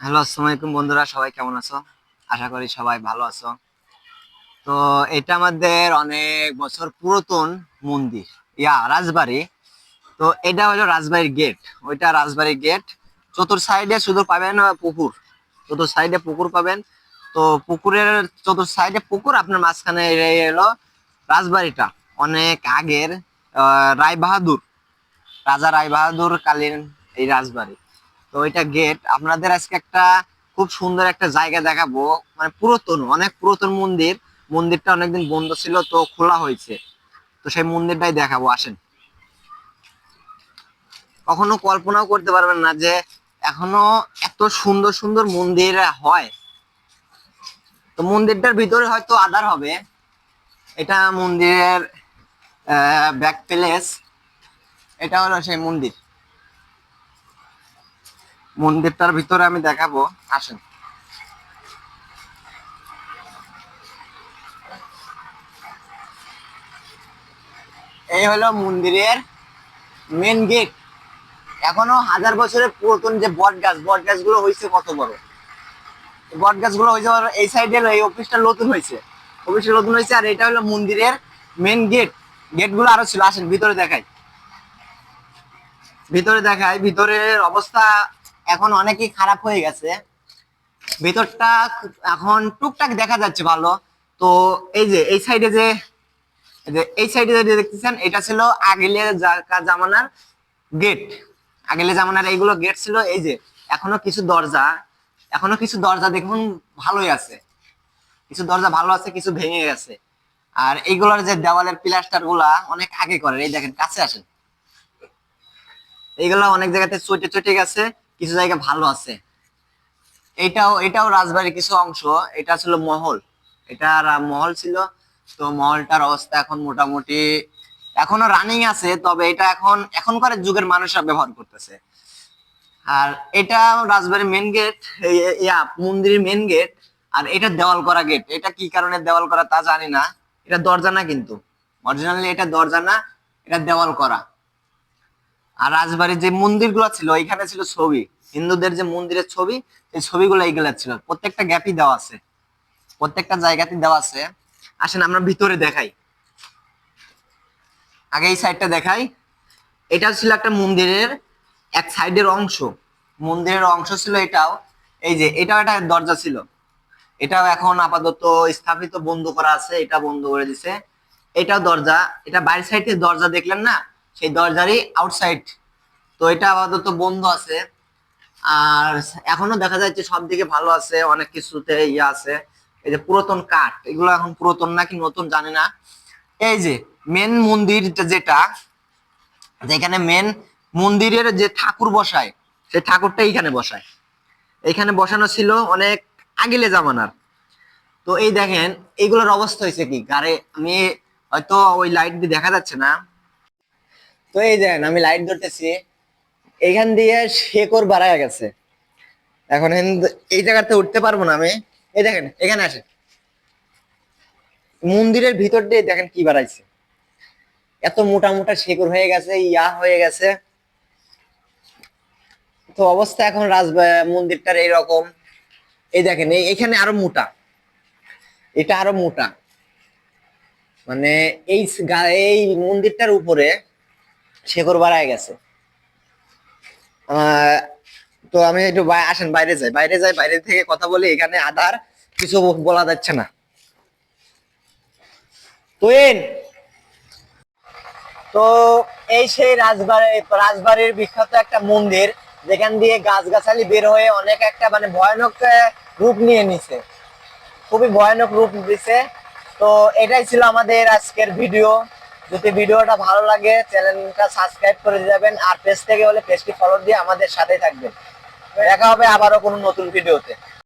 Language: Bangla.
হ্যালো, আসসালামু আলাইকুম বন্ধুরা, সবাই কেমন আছো? আশা করি সবাই ভালো আছো। তো এটা আমাদের অনেক বছর পুরাতন মন্দির, ইয়া, রাজবাড়ি। তো এটা হলো রাজবাড়ির গেট। ওইটা রাজবাড়ির গেট। চতুর সাইডে শুধু পাবেন পুকুর। চতুর সাইডে পুকুর পাবেন। তো পুকুরের চতুর সাইডে পুকুর, আপনার মাঝখানে এলো রাজবাড়িটা। অনেক আগের রায় বাহাদুর রাজা রায় বাহাদুর কালীন এই রাজবাড়ি। তো এটা গেট আপনাদের আজকে একটা খুব সুন্দর একটা জায়গা দেখাবো। মানে পুরাতন, অনেক পুরাতন মন্দির। মন্দিরটা অনেকদিন বন্ধ ছিল, তো খোলা হয়েছে। তো সেই মন্দিরটাই দেখাবো, আসেন। কখনো কল্পনাও করতে পারবেন না যে এখনও এত সুন্দর সুন্দর মন্দির হয়। তো মন্দিরটার ভিতরে হয়তো আধার হবে। এটা মন্দিরের ব্যাক প্লেস এটা হলো সেই মন্দির। মন্দিরটার ভিতরে আমি দেখাবো। আসেন। এই হলো মন্দিরের মেন গেট এখনও হাজার বছরের পুরাতন যে বট গাছ, বট গাছগুলো হয়েছে কত বড়? বট গাছগুলো হয়েছে। এই সাইডে এই অফিসটা নতুন হয়েছে। অফিসটা নতুন হয়েছে আর এটা হলো মন্দিরের মেন গেট গেটগুলো আরও ছিল। আসেন, ভিতরে দেখাই। ভিতরে দেখায় ভিতরের অবস্থা এখন অনেকই খারাপ হয়ে গেছে। ভেতরটা এখন টুকটাক দেখা যাচ্ছে ভালো। তো এই যে, এই সাইডে যে, এই সাইডে যে দেখতেছেন, এটা ছিল আগেলের জা- জামানার গেট আগেলের জামানার এইগুলো গেট ছিল, এই যে, এখনও কিছু দরজা, এখনও কিছু দরজা দেখুন ভালোই আছে। কিছু দরজা ভালো আছে, কিছু ভেঙে গেছে। আর এইগুলোর যে দেওয়ালের প্লাস্টারগুলা অনেক আগে করে এই দেখেন, কাছে আসেন। এইগুলো অনেক জায়গাতে চটে চটে গেছে। কিছু জায়গা ভালো আছে। এটাও এটাও রাজবাড়ির কিছু অংশ, এটা ছিল মহল। এটা মহল ছিল, তো মহলটার অবস্থা এখন মোটামুটি, এখনও রানিং আছে, তবে এটা এখন, এখনকার যুগের মানুষরা ব্যবহার করতেছে। আর এটা রাজবাড়ির মেন গেট ইয়া, মন্দিরের মেন গেট আর এটা দেওয়াল করা গেট এটা কি কারণে দেওয়াল করা তা জানি না। এটা দরজা না কিন্তু। অরিজিনালি এটা দরজা না, এটা দেওয়াল করা। আর রাজবাড়ির যে মন্দিরগুলো ছিল এখানে ছিল ছবি। হিন্দুদের যে মন্দিরের ছবি এই ছবিগুলো এইগুলা ছিল। প্রত্যেকটা গ্যাপই দেওয়া আছে। প্রত্যেকটা জায়গাতে দেওয়া আছে। আসেন, আমরা ভিতরে দেখাই। আগে এই সাইডটা দেখাই। এটা ছিল একটা মন্দিরের এক সাইডের অংশ। মন্দিরের অংশ ছিল এটাও। এই যে, এটাও একটা দরজা ছিল। এটাও এখন আপাতত স্থাপিত, বন্ধ করা আছে। এটা বন্ধ করে দিছে। এটাও দরজা। এটা বাইরের সাইডে দরজা দেখলেন না? সেই দরজারই আউটসাইড তো এটা আপাতত বন্ধ আছে। আর এখনও দেখা যাচ্ছে সব দিকে ভালো আছে, অনেক কিছুতে ইয়ে আছে। এই যে পুরাতন কাঠ, এগুলো এখন পুরাতন নাকি নতুন জানি না। এই যে মেন মন্দির যেটা, যেখানে মেন মন্দিরের যে ঠাকুর বসায়, সেই ঠাকুরটা এইখানে বসায়। এইখানে বসানো ছিল অনেক আগিলে জামানার। তো এই দেখেন এইগুলোর অবস্থা হয়েছে কি? গাড়ে, আমি হয়তো ওই লাইট দিয়ে দেখা যাচ্ছে না। তো এই দেখেন, আমি লাইট ধরতেছি। এইখান দিয়ে শেকড় বাড়ায় গেছে। এখন এই জায়গাতে উঠতে পারব না আমি। এই দেখেন, এখানে আসে মন্দিরের ভিতর দিয়ে দেখেন কি বাড়াইছে। এত মোটা মোটা শেকড় হয়ে গেছে, ইয়া হয়ে গেছে। তো অবস্থা এখন রাজ মন্দিরটার এইরকম। এই দেখেন এখানে আরও মোটা। এটা আরও মোটা। মানে এই এই মন্দিরটার উপরে শেকড় বাড়ায় গেছে। তো আমি একটু আসেন, বাইরে যাই। বাইরে যাই, বাইরে থেকে কথা বলি, এখানে আধার কিছু বলা যাচ্ছে না। তুইন তো এই সেই রাজবাড়ি, রাজবাড়ির বিখ্যাত একটা মন্দির, যেখান দিয়ে গাছগাছালি বের হয়ে অনেক একটা মানে ভয়ানক রূপ নিয়ে নিছে। খুবই ভয়ানক রূপ দিছে তো এটাই ছিল আমাদের আজকের ভিডিও যদি ভিডিওটা ভালো লাগে, চ্যানেলটা সাবস্ক্রাইব করে যাবেন আর পেজ থেকে হলে পেজটি ফলো দিয়ে আমাদের সাথেই থাকবেন। দেখা হবে আবারও কোনো নতুন ভিডিওতে।